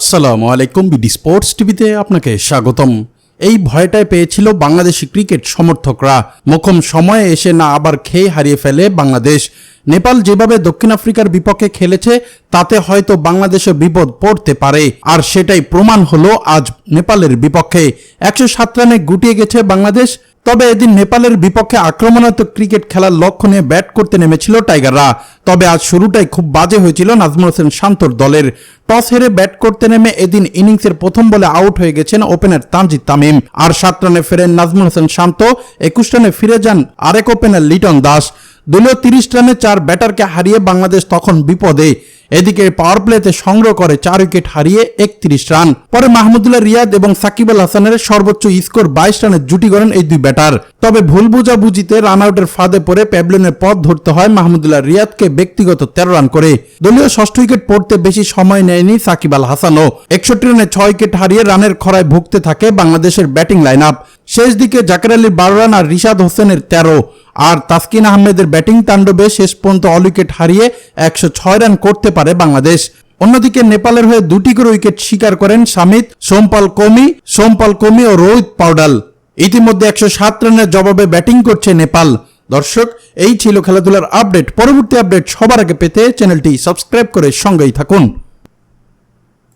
আসসালামু আলাইকুম BD sports টিভিতে আপনাকে স্বাগতম। এই ভয়টায় পেয়েছিল বাংলাদেশি ক্রিকেট সমর্থকরা। মোক্ষম সময়ে এসে না আবার খেয়ে হারিয়ে ফেলে বাংলাদেশ। নেপাল যেভাবে দক্ষিণ আফ্রিকার বিপক্ষে খেলেছে, তাতে হয়তো বাংলাদেশে বিপদ পড়তে পারে। আর সেটাই প্রমাণ হলো আজ নেপালের বিপক্ষে। একশো সাত রানে গুটিয়ে গেছে বাংলাদেশ তবে এদিন নেপালের বিপক্ষে আক্রমণাত্মক ক্রিকেট খেলার লক্ষ্য নিয়ে ব্যাট করতে নেমেছিল টাইগাররা। তবে আজ শুরুটাই খুব বাজে হয়েছিল নাজমুল হোসেন শান্তর দলের। টস হেরে ব্যাট করতে নেমে এদিন ইনিংসের প্রথম বলে আউট হয়ে গেছেন ওপেনার তানজিদ তামিম। আর সাত রানে ফেরেন নাজমুল হোসেন শান্ত, একুশ রানে ফিরে যান আরেক ওপেনার লিটন দাস। দলীয় তিরিশ রানে চার ব্যাটারকে হারিয়ে বাংলাদেশ তখন বিপদে। এদিকে পাওয়ার প্লেতে সংগ্রহ করে চার উইকেট হারিয়ে একত্রিশ রান পরে মাহমুদুল্লাহ রিয়াদ এবং সাকিব আল হাসানের সর্বোচ্চ স্কোর বাইশ রানের জুটি করেন এই দুই ব্যাটার তবে ভুল বুঝাবুঝিতে রান আউটের ফাঁদে পড়ে প্যাবলিনের পথ ধরতে হয় মাহমুদুল্লাহ রিয়াদকে ব্যক্তিগত তেরো রান করে। দলীয় ষষ্ঠ উইকেট পড়তে বেশি সময় নেয়নি সাকিব আল হাসানও। একষট্টি রানে ছয় উইকেট হারিয়ে রানের খরায় ভুগতে থাকে বাংলাদেশের ব্যাটিং লাইন আপ শেষ দিকে জাকের আলীর বারো রান আর রিশাদ হোসেনের তেরো। আর তাসকিন আহমেদের ব্যাটিং তাণ্ডবে শেষ পর্যন্ত অল উইকেট হারিয়ে একশো ছয় রান করতে পারে বাংলাদেশ। অন্যদিকে নেপালের হয়ে দুটি করে উইকেট শিকার করেন সামিত, সোমপাল কমি সোমপাল কমি ও রোহিত পাউডাল। ইতিমধ্যে একশো সাত রানের জবাবে ব্যাটিং করছে নেপাল। দর্শক, এই ছিল খেলাধুলার আপডেট। পরবর্তী আপডেট সবার আগে পেতে চ্যানেলটি সাবস্ক্রাইব করে সঙ্গেই থাকুন।